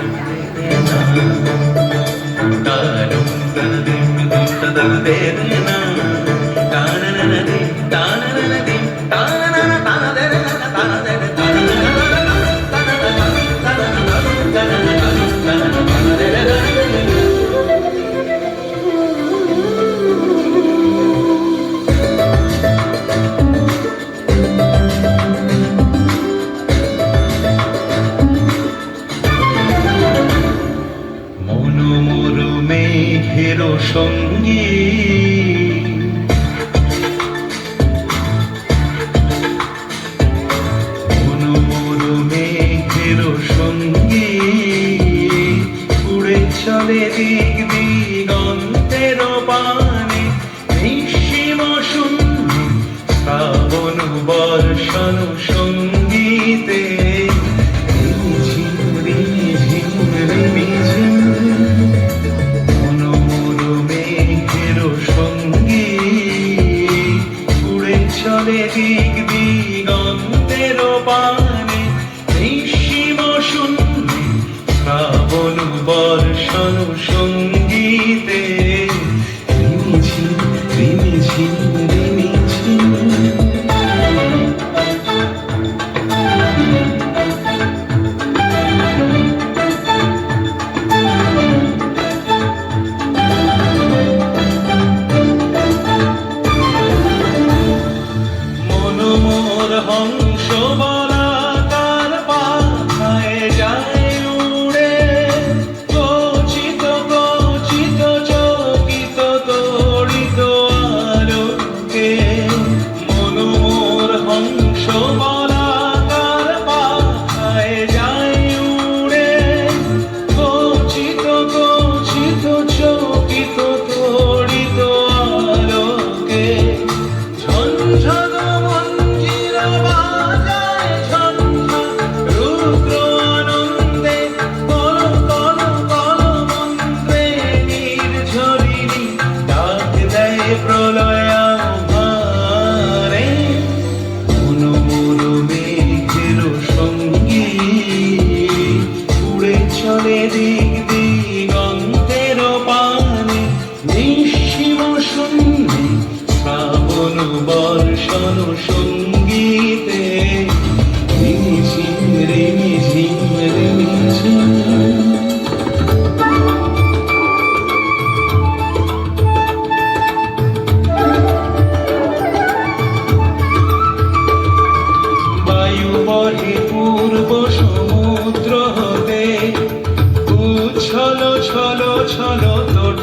ും തന്നെ തന്നെ মন মরু মেঘের সঙ্গী।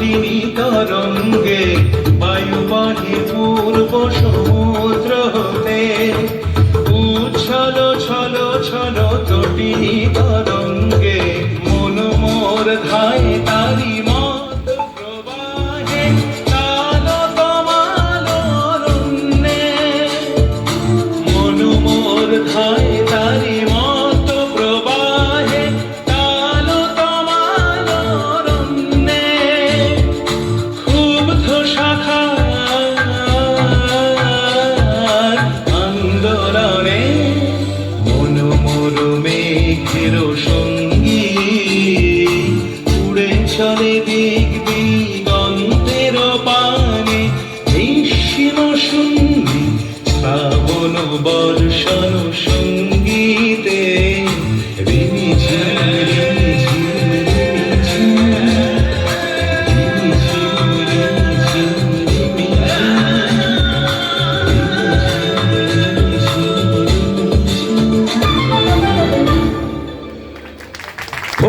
মোহিনী তরঙ্গে বায়ু পাঠে পূর্ব সমুদ্র হতে। উচ্ছল, ছল ছল তটিনী তরঙ্গে মন মোর ধায় তারি মত প্রবাহে। পথের সঙ্গী উড়ে চলে দিক দিগন্তের পানে। নিঃসীম শূন্য শ্রাবণ বর্ষ